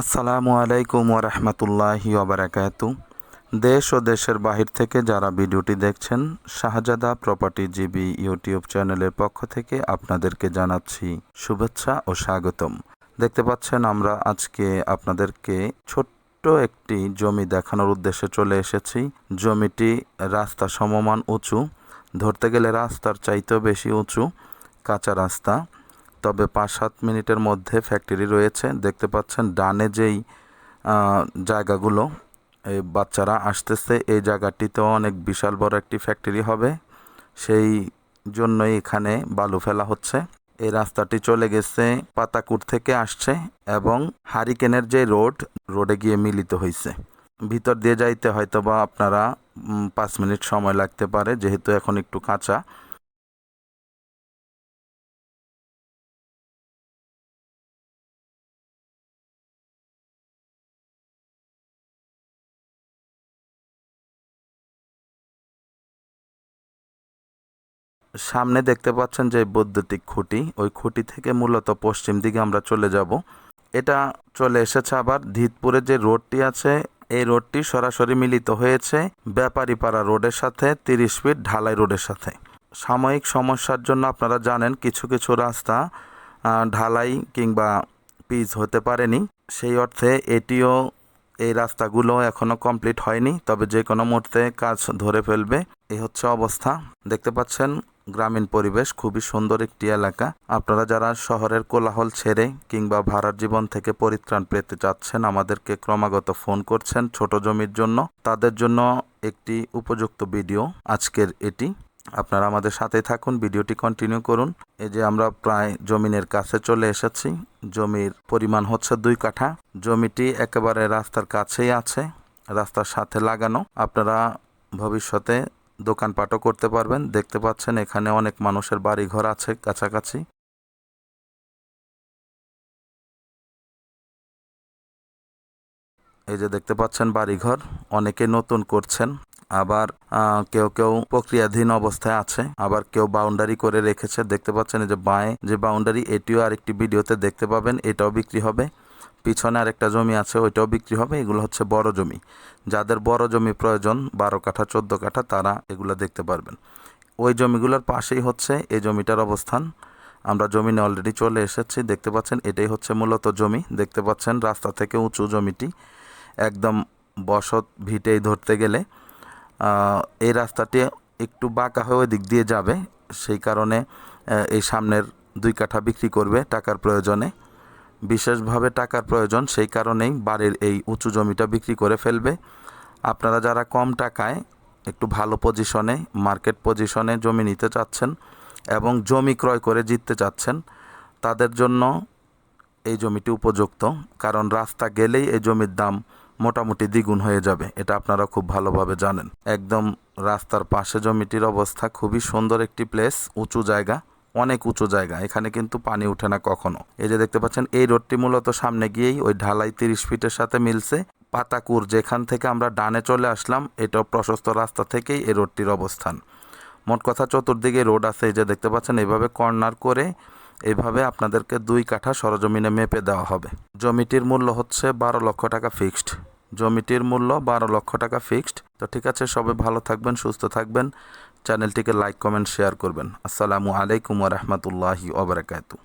আসসালামু আলাইকুম ওরহমতুল্লাহি ওবরাকাতু দেশ ও দেশের বাহির থেকে যারা ভিডিওটি দেখছেন, শাহজাদা প্রপার্টি জিবি ইউটিউব চ্যানেলের পক্ষ থেকে আপনাদেরকে জানাচ্ছি শুভেচ্ছা ও স্বাগতম। দেখতে পাচ্ছেন আমরা আজকে আপনাদেরকে ছোট্ট একটি জমি দেখানোর উদ্দেশ্যে চলে এসেছি। জমিটি রাস্তা সমমান উঁচু, ধরতে গেলে রাস্তার চাইতেও বেশি উঁচু, কাঁচা রাস্তা। তবে পাঁচ সাত মিনিটের মধ্যে ফ্যাক্টরি রয়েছে। দেখতে পাচ্ছেন ডানে যেই জায়গাগুলো, এই বাচ্চারা আসতেছে, এই জায়গাটিতেও অনেক বিশাল বড় একটি ফ্যাক্টরি হবে। সেই জন্যই এখানে বালু ফেলা হচ্ছে। এই রাস্তাটি চলে গেছে পাতাকুট থেকে আসছে এবং হারিকেনের যে রোড, রোডে গিয়ে মিলিত হয়েছে ভিতর দিয়ে যাইতে হয়তো বা আপনারা পাঁচ মিনিট সময় লাগতে পারে, যেহেতু এখন একটু কাঁচা। সামনে দেখতে পাচ্ছেন যে বৈদ্যুতিক খুঁটি। ওই খুঁটি থেকে মূলত পশ্চিম দিকে আমরা চলে যাব। এটা চলে এসেছে আবার ধিতপুরে যে রোডটি আছে। এই রোডটি সরাসরি মিলিত হয়েছে ব্যাপারীপাড়া রোডের সাথে, তিরিশ ফিট ঢালাই রোডের সাথে। সাময়িক সমস্যার জন্য আপনারা জানেন কিছু কিছু রাস্তা ঢালাই কিংবা পিচ হতে পারেনি। সেই অর্থে এটিও, এই রাস্তাগুলো এখনও কমপ্লিট হয়নি। তবে যে কোনো মুহূর্তে কাজ ধরে ফেলবে। এই হচ্ছে অবস্থা। দেখতে পাচ্ছেন গ্রামীণ পরিবেশ খুবই সুন্দর একটি এলাকা। আপনারা যারা শহরের কোলাহল ছেড়ে কিংবা ভাড়ার জীবন থেকে পরিত্রাণ পেতে চাচ্ছেন, আমাদেরকে ক্রমাগত ফোন করছেন ছোট জমির জন্য। তাদের জন্য একটি উপযুক্ত ভিডিও আজকের এটি। আপনারা আমাদের সাথে থাকুন, ভিডিওটি কন্টিনিউ করুন। এই যে আমরা প্রায় জমিনের কাছে চলে এসেছি। জমির পরিমাণ হচ্ছে দুই কাঠা। জমিটি একেবারে রাস্তার কাছেই আছে, রাস্তার সাথে লাগানো। আপনারা ভবিষ্যতে দোকানপাটও করতে পারবেন। দেখতে পাচ্ছেন এখানে অনেক মানুষের বাড়ি ঘর আছে কাছাকাছি। এই যে দেখতে পাচ্ছেন বাড়িঘর, অনেকে নতুন করছেন, আবার কেউ কেউ প্রক্রিয়াধীন অবস্থায় আছে, আবার কেউ বাউন্ডারি করে রেখেছে। দেখতে পাচ্ছেন যে বাঁয়ে যে বাউন্ডারি এটিও আরেকটি ভিডিওতে দেখতে পাবেন, এটাও বিক্রি হবে। পিছনে আরেকটা জমি আছে, ওইটাও বিক্রি হবে, এগুলো হচ্ছে বড় জমি। যাদের বড় জমি প্রয়োজন, বারো কাঠা, চোদ্দ কাঠা, তারা এগুলো দেখতে পারবেন। ওই জমিগুলোর পাশেই হচ্ছে এই জমিটার অবস্থান। আমরা জমিনে অলরেডি চলে এসেছি, দেখতে পাচ্ছেন, এটাই হচ্ছে মূলত জমি। দেখতে পাচ্ছেন, রাস্তা থেকে উঁচু জমিটি, একদম বসত ভিটেই ধরতে গেলে। এই রাস্তাটি একটু বাঁকা হয়ে দিক দিয়ে যাবে, সেই কারণে এই সামনের দুই কাঠা বিক্রি করবে টাকার প্রয়োজনে। বিশেষভাবে টাকার প্রয়োজন, সেই কারণেই বাড়ির এই উঁচু জমিটা বিক্রি করে ফেলবে। আপনারা যারা কম টাকায় একটু ভালো পজিশনে, মার্কেট পজিশনে জমি নিতে চাচ্ছেন এবং জমি ক্রয় করে জিততে চাচ্ছেন, তাদের জন্য এই জমিটি উপযুক্ত, কারণ রাস্তা গেলেই এই জমির দাম মোটামুটি দ্বিগুণ হয়ে যাবে, এটা আপনারা খুব ভালোভাবে জানেন। একদম রাস্তার পাশে জমিটির অবস্থা, খুবই সুন্দর একটি প্লেস উঁচু জায়গা। অনেক উঁচু জায়গা, এখানে কিন্তু পানি ওঠে না কখনো। এই যে দেখতে পাচ্ছেন, এই রোডটি মূলত সামনে গিয়েই ওই ঢালাই তিরিশ ফিটের সাথে মিলছে। পাতাকুর, যেখান থেকে আমরা ডানে চলে আসলাম, এটাও প্রশস্ত রাস্তা থেকেই এই রোডটির অবস্থান। মোট কথা চতুর্দিকে রোড আছে, এই যে দেখতে পাচ্ছেন এইভাবে কর্নার করে এভাবে আপনাদেরকে দুই কাঠা সরজমিনে মেপে দেওয়া হবে। জমিটির মূল্য হচ্ছে বারো লক্ষ টাকা ফিক্সড। জমিটির মূল্য বারো লক্ষ টাকা ফিক্সড। তো ঠিক আছে, সবাই ভালো থাকবেন, সুস্থ থাকবেন। চ্যানেলটিকে লাইক কমেন্ট শেয়ার করবেন। আসসালামু আলাইকুম রহমতুল্লাহি ওবরাকাতু